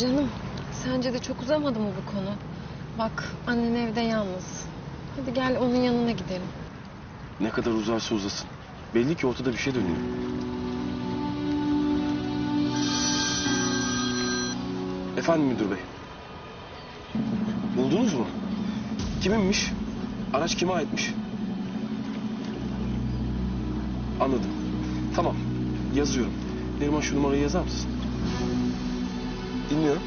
Canım sence de çok uzamadı mı bu konu? Bak annen evde yalnız. Hadi gel onun yanına gidelim. Ne kadar uzarsa uzasın. Belli ki ortada bir şey dönüyor. Efendim müdür bey. Buldunuz mu? Kiminmiş? Araç kime aitmiş? Anladım. Tamam. Yazıyorum. Neriman şu numarayı yazar mısın? Dinliyorum.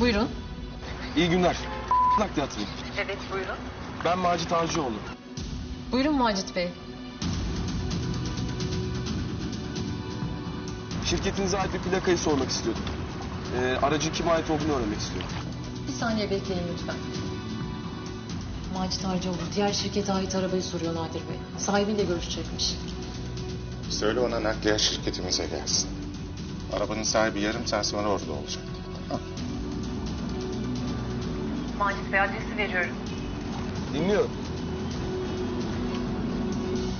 Buyurun. İyi günler. Nakli hatırlayın. Evet buyurun. Ben Macit Avcıoğlu. Buyurun Macit Bey. Şirketinize ait bir plakayı sormak istiyordum. Ee, aracın kime ait olduğunu öğrenmek istiyorum. Bir saniye bekleyin lütfen. Macit Harcıoğlu diğer şirkete ait arabayı soruyor Nadir Bey. Sahibiyle görüşecekmiş. Söyle ona nakliyat şirketimize gelsin. Arabanın sahibi yarım saat sonra orada olacak. Macit Bey adresi veriyorum. Dinliyorum.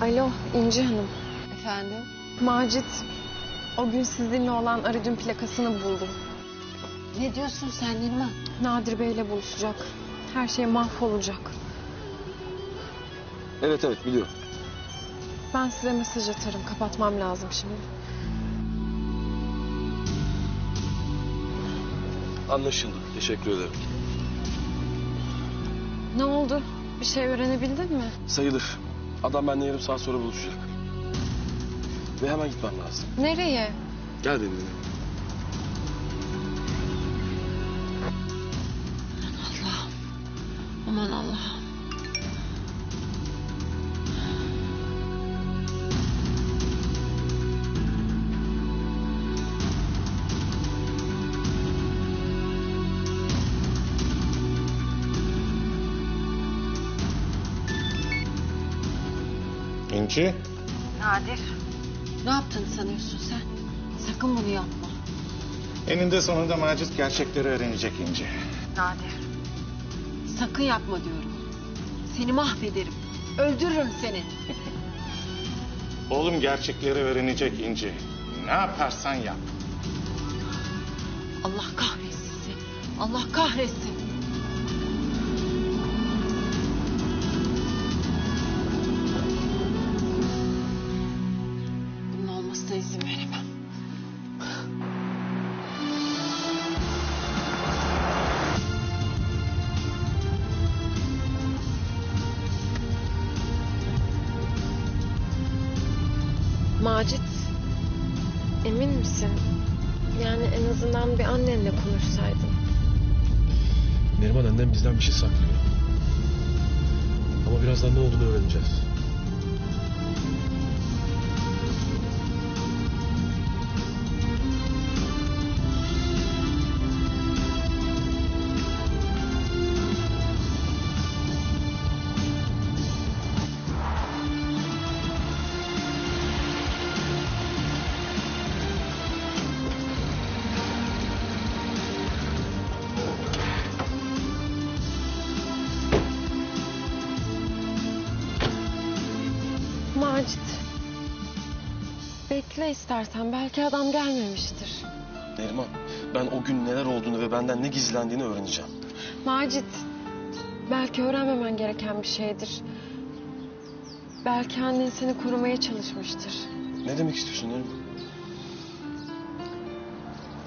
Alo İnci Hanım. Efendim? Macit o gün sizinle olan aracın plakasını buldum. Ne diyorsun sen Neriman? Nadir Bey'le buluşacak. Her şey mahvolacak. Evet evet biliyorum. Ben size mesaj atarım. Kapatmam lazım şimdi. Anlaşıldı. Teşekkür ederim. Ne oldu? Bir şey öğrenebildin mi? Sayılır. Adam benimle yarım saat sonra buluşacak. Ve hemen gitmem lazım. Nereye? Gel benimle. İnci, Nadir. Ne yaptığını sanıyorsun sen? Sakın bunu yapma. eninde sonunda Macit gerçekleri öğrenecek İnci. Nadir. Sakın yapma diyorum. Seni mahvederim. Öldürürüm seni. Oğlum gerçekleri öğrenecek İnci. Ne yaparsan yap. Allah kahretsin seni. Allah kahretsin. İzin veremem. Macit. Emin misin? Yani en azından bir annenle konuşsaydın. Neriman annem bizden bir şey saklıyor. Ama birazdan ne olduğunu öğreneceğiz. Bekle istersen. Belki adam gelmemiştir. Neriman ben o gün neler olduğunu ve benden ne gizlendiğini öğreneceğim. Macit. Belki öğrenmemen gereken bir şeydir. Belki annen seni korumaya çalışmıştır. Ne demek istiyorsun Neriman?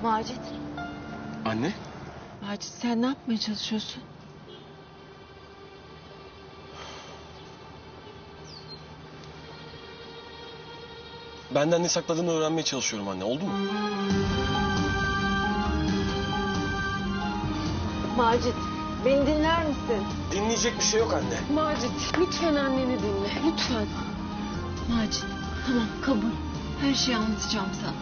Macit. Anne? Macit sen ne yapmaya çalışıyorsun? Benden ne sakladığını öğrenmeye çalışıyorum anne. Oldu mu? Macit beni dinler misin? Dinleyecek bir şey yok anne. Macit lütfen anneni dinle. Lütfen. Macit tamam kabul. Her şeyi anlatacağım sana.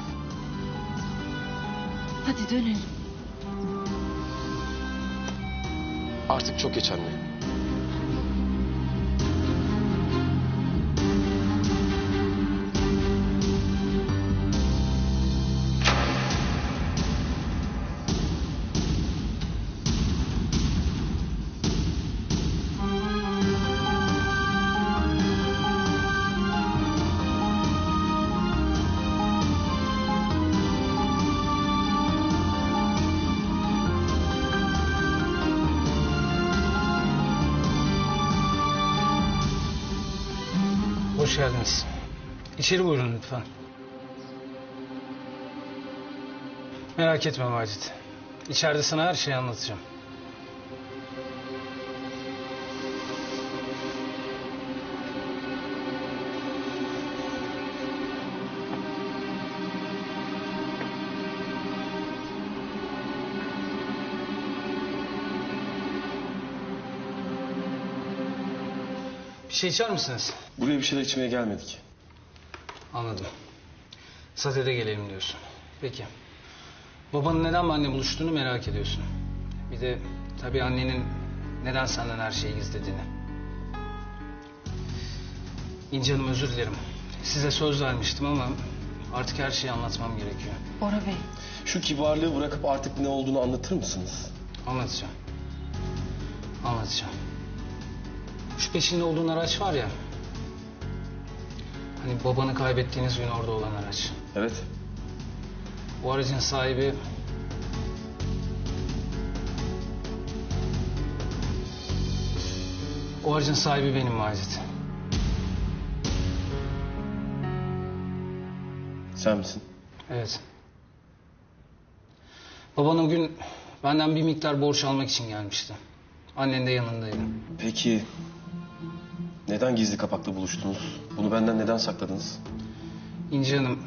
Hadi dönelim. Artık çok geç anne. Hoş geldiniz. İçeri buyurun lütfen. Merak etme Macit. İçeride sana her şeyi anlatacağım. Bir şey içer misiniz? Buraya bir şeyler içmeye gelmedik. Anladım. Satede gelelim diyorsun. Peki. Babanın neden benimle buluştuğunu merak ediyorsun. Bir de tabii annenin neden senden her şeyi gizlediğini. İnci Hanım özür dilerim. Size söz vermiştim ama artık her şeyi anlatmam gerekiyor. Bora Bey. Şu kibarlığı bırakıp artık ne olduğunu anlatır mısınız? Anlatacağım. Anlatacağım. Şu peşinde olduğun araç var ya. Hani babanı kaybettiğiniz gün orada olan araç. Evet. O aracın sahibi... O aracın sahibi benim Macit. Sen misin? Evet. Baban o gün benden bir miktar borç almak için gelmişti. Annen de yanındaydı. Peki neden gizli kapaklı buluştunuz? Bunu benden neden sakladınız? İnci Hanım...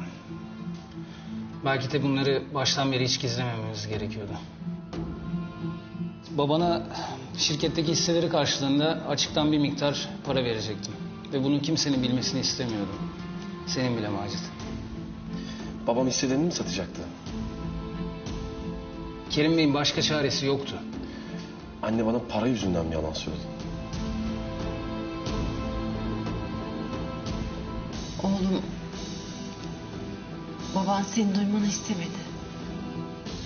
Belki de bunları baştan beri hiç gizlemememiz gerekiyordu. Babana şirketteki hisseleri karşılığında açıktan bir miktar para verecektim. Ve bunu kimsenin bilmesini istemiyordum. Senin bile Macit. Babam hisselerini mi satacaktı? Kerim Bey'in başka çaresi yoktu. Anne bana para yüzünden mi yalan söyledi? Oğlum. Baban seni duymanı istemedi.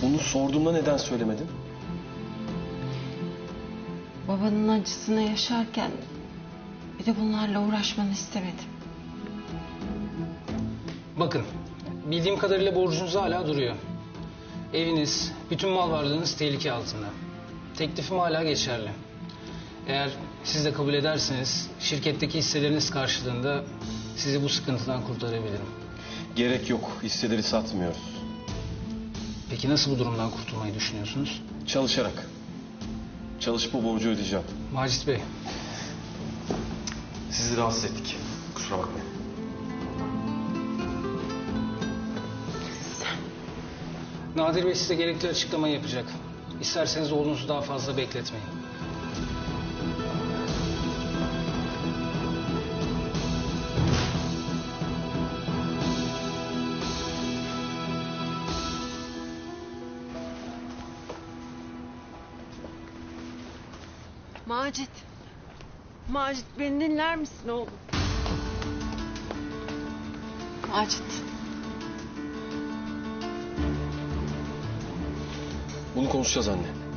Bunu sorduğumda neden söylemedin? Babanın acısını yaşarken bir de bunlarla uğraşmanı istemedim. Bakın, bildiğim kadarıyla borcunuz hala duruyor. Eviniz, bütün mal varlığınız tehlike altında. Teklifim hala geçerli. Eğer siz de kabul ederseniz şirketteki hisseleriniz karşılığında sizi bu sıkıntıdan kurtarabilirim. Gerek yok. Hisseleri satmıyoruz. Peki nasıl bu durumdan kurtulmayı düşünüyorsunuz? Çalışarak. Çalışıp o borcu ödeyeceğim. Macit Bey, Sizi rahatsız ettik. Kusura bakmayın. Nadir Bey size gerekli açıklamayı yapacak. İsterseniz oğlunuzu daha fazla bekletmeyin. Macit. Macit beni dinler misin oğlum? Macit. Bunu konuşacağız anne.